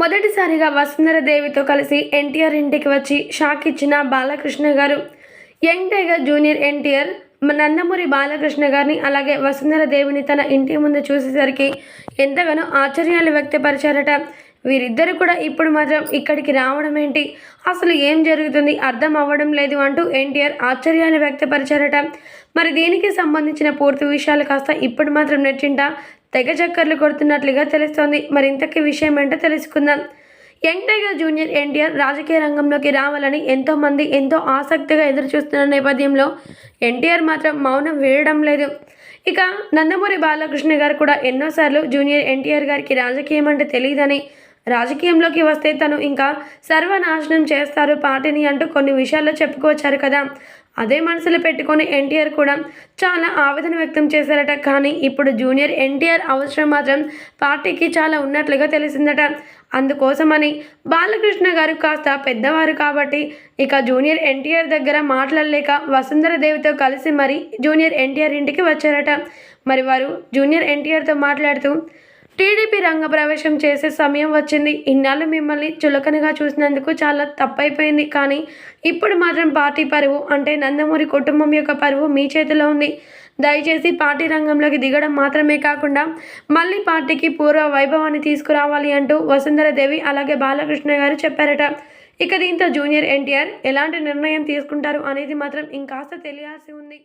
మొదటిసారిగా వసుంధరదేవితో కలిసి ఎన్టీఆర్ ఇంటికి వచ్చి షాక్ ఇచ్చిన Balakrishna garu. Young tiger junior NTR Nandamuri Balakrishna గారిని అలాగే వసుంధరదేవిని తన ఇంటి ముందు చూసేసరికి ఎంతగానో ఆశ్చర్యాలు వ్యక్తపరిచారట. వీరిద్దరు కూడా ఇప్పుడు మాత్రం ఇక్కడికి రావడం ఏంటి? అసలు ఏం జరుగుతుంది? అర్థం అవ్వడం లేదు అంటూ ఎన్టీఆర్ ఆశ్చర్యాన్ని వ్యక్తపరిచారట. మరి దీనికి సంబంధించిన పూర్తి విషయాలు కాస్త ఇప్పుడు మాత్రం నెట్టింట తెగ చక్కర్లు కొడుతున్నట్లుగా తెలుస్తోంది. మరి ఇంతకీ విషయం ఏంటో తెలుసుకుందాం. యంగ్ టైగర్ జూనియర్ ఎన్టీఆర్ రాజకీయ రంగంలోకి రావాలని ఎంతోమంది ఎంతో ఆసక్తిగా ఎదురుచూస్తున్న నేపథ్యంలో ఎన్టీఆర్ మాత్రం మౌనం వీడడం లేదు. ఇక నందమూరి బాలకృష్ణ గారు కూడా ఎన్నోసార్లు జూనియర్ ఎన్టీఆర్ గారికి రాజకీయం అంటే తెలియదని రాజకీయంలోకి వస్తే తను ఇంకా సర్వనాశనం చేస్తారు పార్టీని అంటూ కొన్ని విషయాల్లో చెప్పుకొచ్చారు కదా. అదే మనసులో పెట్టుకొని ఎన్టీఆర్ కూడా చాలా ఆవేదన వ్యక్తం చేశారట. కానీ ఇప్పుడు జూనియర్ ఎన్టీఆర్ అవసరం మాత్రం పార్టీకి చాలా ఉన్నట్లుగా తెలిసిందట. అందుకోసమని బాలకృష్ణ గారు కాస్త పెద్దవారు కాబట్టి ఇక జూనియర్ ఎన్టీఆర్ దగ్గర మాట్లాడలేక వసుంధర దేవితో కలిసి మరి జూనియర్ ఎన్టీఆర్ ఇంటికి వచ్చారట. మరి వారు జూనియర్ ఎన్టీఆర్తో మాట్లాడుతూ టీడీపీ రంగ ప్రవేశం చేసే సమయం వచ్చింది. ఇన్నాళ్ళు మిమ్మల్ని చులకనగా చూసినందుకు చాలా తప్పైపోయింది. కానీ ఇప్పుడు మాత్రం పార్టీ పరువు అంటే నందమూరి కుటుంబం యొక్క పరువు మీ చేతిలో ఉంది. దయచేసి పార్టీ రంగంలోకి దిగడం మాత్రమే కాకుండా మళ్ళీ పార్టీకి పూర్వ వైభవాన్ని తీసుకురావాలి అంటూ వసుంధరదేవి అలాగే బాలకృష్ణ గారు చెప్పారట. ఇక దీంతో జూనియర్ ఎన్టీఆర్ ఎలాంటి నిర్ణయం తీసుకుంటారు అనేది మాత్రం ఇంకాస్త తెలియాల్సి ఉంది.